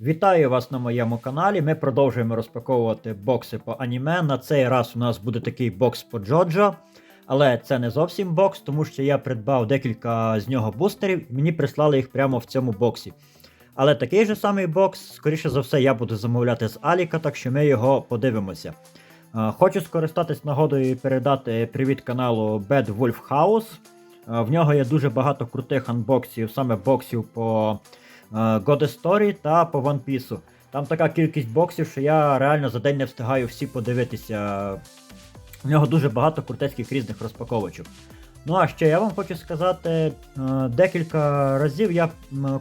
Вітаю вас на моєму каналі. Ми продовжуємо розпаковувати бокси по аніме. На цей раз у нас буде такий бокс по Джоджо. Але це не зовсім бокс, тому що я придбав декілька з нього бустерів і мені прислали їх прямо в цьому боксі. Але такий же самий бокс, скоріше за все, я буду замовляти з Аліка, так що ми його подивимося. Е, Хочу скористатись нагодою і передати привіт каналу Bad Wolf House. Е, В нього є дуже багато крутих анбоксів, саме боксів по God Story та по One Piece. Там така кількість боксів, що я реально за день не встигаю всі подивитися. В нього дуже багато крутецьких різних розпаковочок. Ну а ще я вам хочу сказати, е, декілька разів я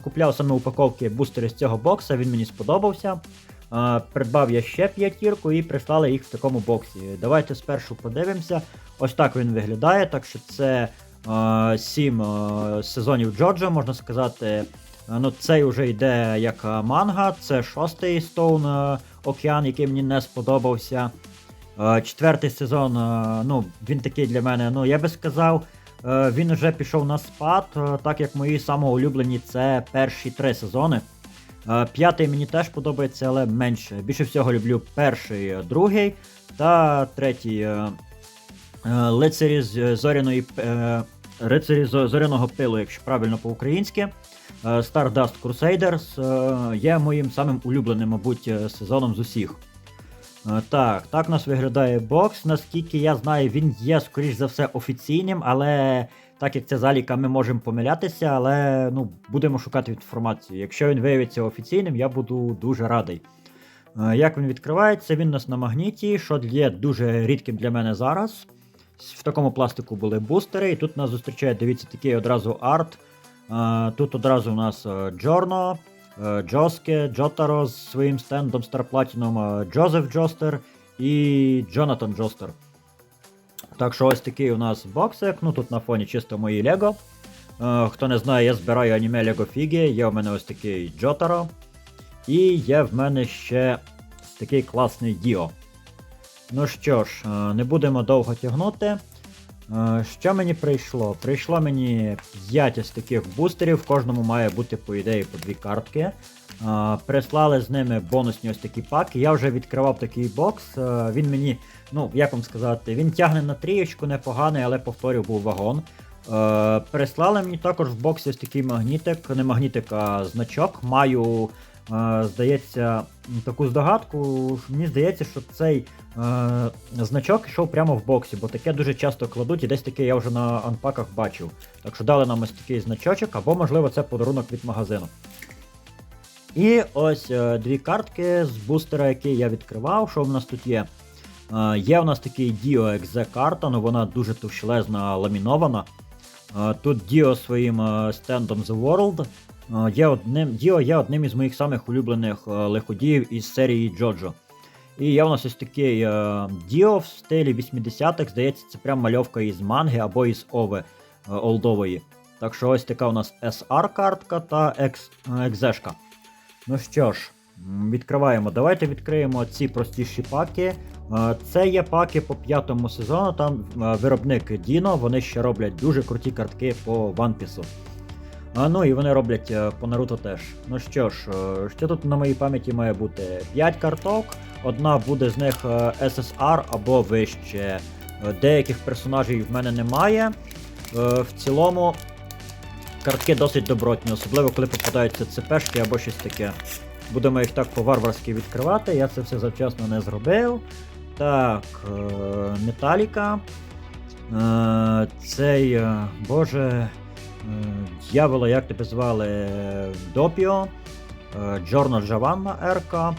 купляв саме упаковки бустери з цього бокса, він мені сподобався. Е, Придбав я ще п'ятірку і прислали їх в такому боксі. Давайте спершу подивимося. Ось так він виглядає, так що це е, сім е, сезонів Джоджо, можна сказати. Е, Ну, цей вже йде як е, манга, це шостий Стоун е, Океан, який мені не сподобався. Четвертий сезон, ну, він такий для мене, ну я би сказав, він вже пішов на спад, так як мої самоулюблені це перші три сезони. П'ятий мені теж подобається, але менше. Більше всього люблю перший, другий та третій. Лицарі з зоряної Рицарі з зоряного пилу, якщо правильно по-українськи. Е, Stardust Crusaders е, є моїм самим улюбленим, мабуть, е, сезоном з усіх. Так, так нас виглядає бокс. Наскільки я знаю, він є, скоріш за все, офіційним, але так як це заліка, ми можемо помилятися, але ну, будемо шукати інформацію. Якщо він виявиться офіційним, я буду дуже радий. Як він відкривається? Він у нас на магніті, що є дуже рідким для мене зараз. В такому пластику були бустери, і тут нас зустрічає, дивіться, такий одразу арт. Тут одразу у нас е, Джорно, е, Джоске, Джотаро з своїм стендом Platinum, е, Джозеф Джостер і Джонатан Джостер. Так що ось такий у нас боксик. Ну тут на фоні чисто мої Лего. Хто не знає, я збираю аніме Лего фіги. Є в мене ось такий Джотаро. І є в мене ще такий класний Діо. Ну що ж, не будемо довго тягнути. Е, Що мені прийшло? Прийшло мені 5 із таких бустерів, в кожному має бути, по ідеї, по дві картки. Е, Прислали з ними бонусні ось такі паки. Я вже відкривав такий бокс. е, Він мені, ну, як вам сказати, він тягне на трієчку непоганий, але повторюю, був вагон. Прислали мені також в боксі ось такий магнітик, не магнітик, а значок. Маю, здається, таку здогадку. Мені здається, що цей е, значок йшов прямо в боксі, бо таке дуже часто кладуть, і десь таке я вже на анпаках бачив. Так що дали нам ось такий значочок, або, можливо, це подарунок від магазину. І ось е, дві картки з бустера, який я відкривав. Що в нас тут є? Е, є у нас такий Dio Exe карта, ну вона дуже товщелезна, ламінована. Е, тут Dio своїм е, стендом The World. Є одним, Dio є одним із моїх самих улюблених е, лиходіїв із серії Джоджо. І є у нас ось такий е, Dio в стилі 80-х, здається, це прям мальовка із манги або із Ови е, олдової. Так що ось така у нас SR-картка та екзешка. Ну що ж, відкриваємо. Давайте відкриємо ці простіші паки. Це є паки по п'ятому сезону. Там виробник Діно, вони ще роблять дуже круті картки по One Piece. А, ну і вони роблять е, по Наруто теж. Ну що ж, е, що тут на моїй пам'яті має бути? 5 карток, одна буде з них е, SSR або вище. Деяких персонажів в мене немає. В цілому картки досить добротні, особливо коли попадаються ЦПшки або щось таке. Будемо їх так по-варварськи відкривати, я це все завчасно не зробив. Так, Металіка. Цей, боже, дьявола, як тебе звали? Допіо, е, Джорно Джаванна Ерка,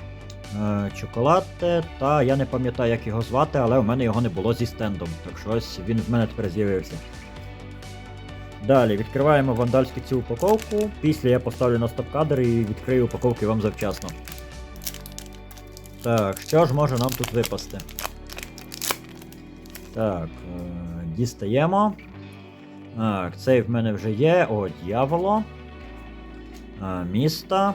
е, Чоколате, та я не пам'ятаю, як його звати, але у мене його не було зі стендом. Так що ось він в мене тепер з'явився. Далі відкриваємо вандальську цю упаковку. Після я поставлю на стоп-кадр і відкрию упаковки вам завчасно. Так, що ж може нам тут випасти? Так, е, дістаємо. Так, цей в мене вже є. О, дьяволо. Міста.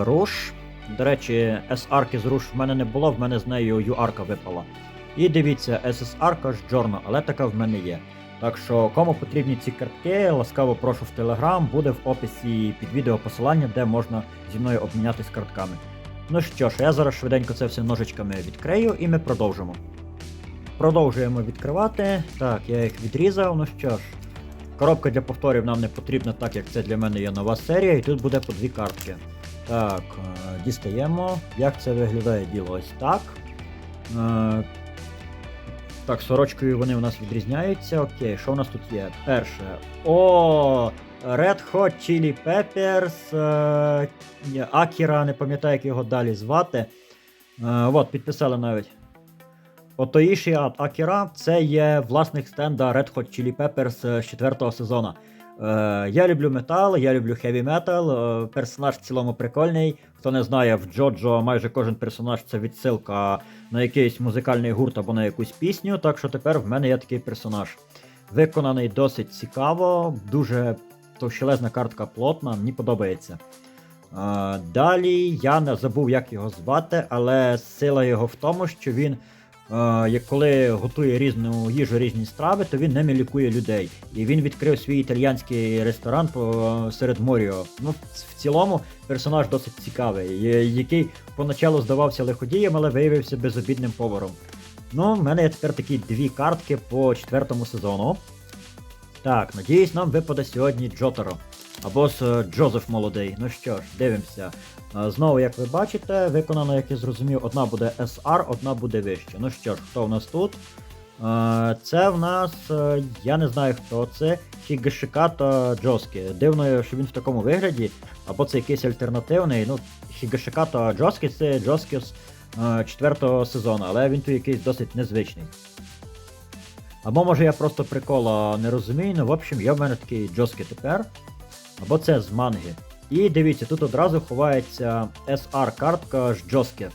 Руш. До речі, S-арки з руш в мене не було, в мене з нею U-арка випала. І дивіться, SSR з Джорно, але така в мене є. Так що, кому потрібні ці картки, ласкаво прошу в Телеграм, буде в описі під відео посилання, де можна зі мною обмінятись картками. Ну що ж, я зараз швиденько це все ножичками відкрию і ми продовжимо. Продовжуємо відкривати. Так, я їх відрізав. Ну що ж, коробка для повторів нам не потрібна, так як це для мене є нова серія, і тут буде по дві картки. Так, е, дістаємо. Як це виглядає діло? Ось так. Е, Так, сорочкою вони у нас відрізняються. Окей, що у нас тут є? Перше. О! Red Hot Chili Peppers. е, Акіра, не пам'ятаю, як його далі звати. От, підписали навіть. Отоїші Акіра це є власник стенда Red Hot Chili Peppers е, з четвертого сезону. Е, я люблю метал, я люблю хеві метал. Персонаж в цілому прикольний. Хто не знає, в Джоджо майже кожен персонаж це відсилка на якийсь музикальний гурт або на якусь пісню. Так що тепер в мене є такий персонаж. Виконаний досить цікаво, дуже товщелезна картка плотна, мені подобається. Е, далі я не забув, як його звати, але сила його в тому, що він, як коли готує різну їжу, різні страви, то він ними лікує людей. І він відкрив свій італіянський ресторан серед Моріо. Ну, в, цілому персонаж досить цікавий, який поначалу здавався лиходієм, але виявився безобідним поваром. Ну, в мене є тепер такі дві картки по четвертому сезону. Так, надіюсь, нам випаде сьогодні Джотеро. Або з е, Джозеф молодий. Ну що ж, дивимося. Е, Знову, як ви бачите, виконано, як я зрозумів, одна буде SR, одна буде вище. Ну що ж, хто в нас тут? Е, Це в нас. Я не знаю хто це. Хігашиката Джоскі. Дивно, що він в такому вигляді, або це якийсь альтернативний. Ну, Хігашиката Джоскі це Джоскі з четвертого сезону, але він тут якийсь досить незвичний. Або може я просто прикола не розумію, ну в общем, є в мене такий Джоскі тепер. Або це з манги. І дивіться, тут одразу ховається SR-картка з Джоскі.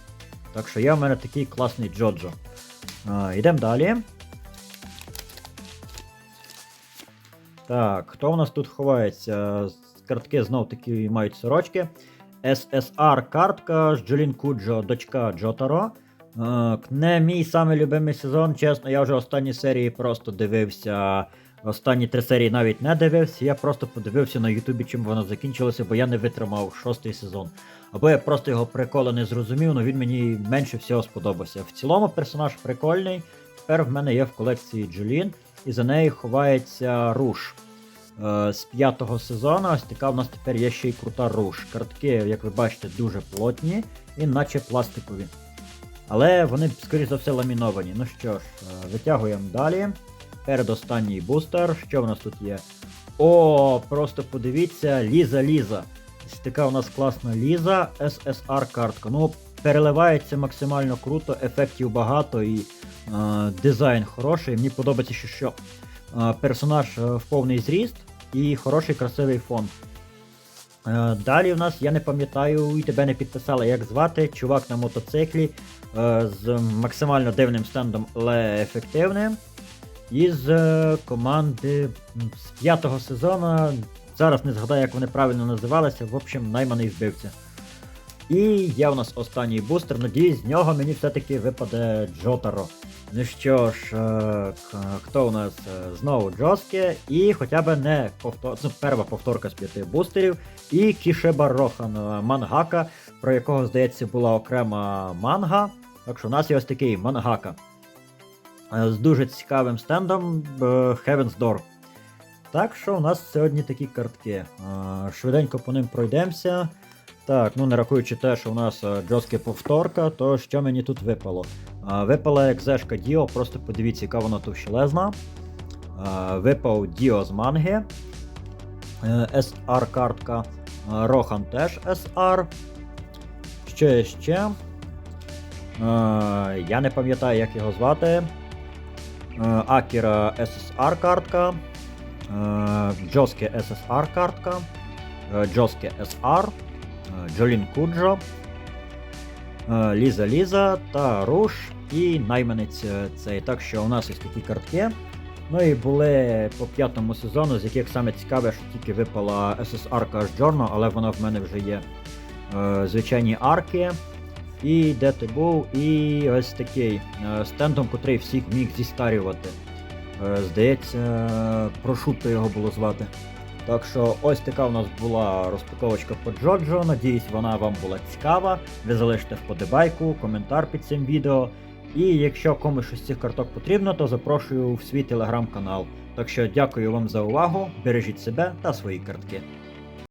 Так що є в мене такий класний Джоджо. Йдемо далі. Так, хто у нас тут ховається? Картки знов таки мають сорочки. SSR картка з Джолін Куджо, дочка Джотаро. Не мій самий любимий сезон, чесно, я вже останні серії просто дивився. Останні три серії навіть не дивився, я просто подивився на Ютубі, чим воно закінчилося, бо я не витримав шостий сезон. Або я просто його приколи не зрозумів, але він мені менше всього сподобався. В цілому персонаж прикольний. Тепер в мене є в колекції Джулін, і за нею ховається руш. Е, з п'ятого сезону. Ось така в нас тепер є ще й крута руш. Картки, як ви бачите, дуже плотні і наче пластикові. Але вони, скоріш за все, ламіновані. Ну що ж, е, витягуємо далі. Передостанній бустер. Що в нас тут є? О, просто подивіться, Ліза Ліза. Така у нас класна Ліза, SSR картка. Ну, переливається максимально круто, ефектів багато і е, дизайн хороший. Мені подобається, що, що е, персонаж в повний зріст і хороший красивий фон. Е, Далі в нас, я не пам'ятаю, і тебе не підписали, як звати, чувак на мотоциклі е, з максимально дивним стендом, але ефективним. Із е, команди з п'ятого сезону. Зараз не згадаю, як вони правильно називалися. В общем, найманий вбивця. І є у нас останній бустер. Надіюсь, з нього мені все-таки випаде Джотаро. Ну що ж, е, хто у нас Е, знову Джоске, і хоча б не повтор... ну, перша повторка з п'яти бустерів, і Кішеба Рохан Мангака, про якого, здається, була окрема манга. Так що у нас є ось такий мангака. Е, З дуже цікавим стендом е, Heaven's Door. Так що у нас сьогодні такі картки. Е, Швиденько по ним пройдемося. Так, ну не рахуючи те, що у нас Джоске повторка, то що мені тут випало? Випала екзешка Діо, просто подивіться, яка вона товщелезна. Випав Діо з манги. SR картка. Рохан теж SR. Що ще? Я не пам'ятаю, як його звати. Е, Акіра SSR картка. Е, Джоске SSR картка. е, Джоске SR. Джолін Куджо. Ліза Ліза та Руш і найманець цей. Так що у нас ось такі картки. Ну і були по п'ятому сезону, з яких саме цікаве, що тільки випала SSR Джорно, але вона в мене вже є. Звичайні арки. І де ти був, і ось такий е, стендом, котрий всіх міг зістарювати. Е, здається, прошутто його було звати. Так що ось така у нас була розпаковочка по Джоджо. Надіюсь, вона вам була цікава. Ви залишите вподобайку, коментар під цим відео. І якщо комусь щось з цих карток потрібно, то запрошую в свій телеграм-канал. Так що дякую вам за увагу, бережіть себе та свої картки.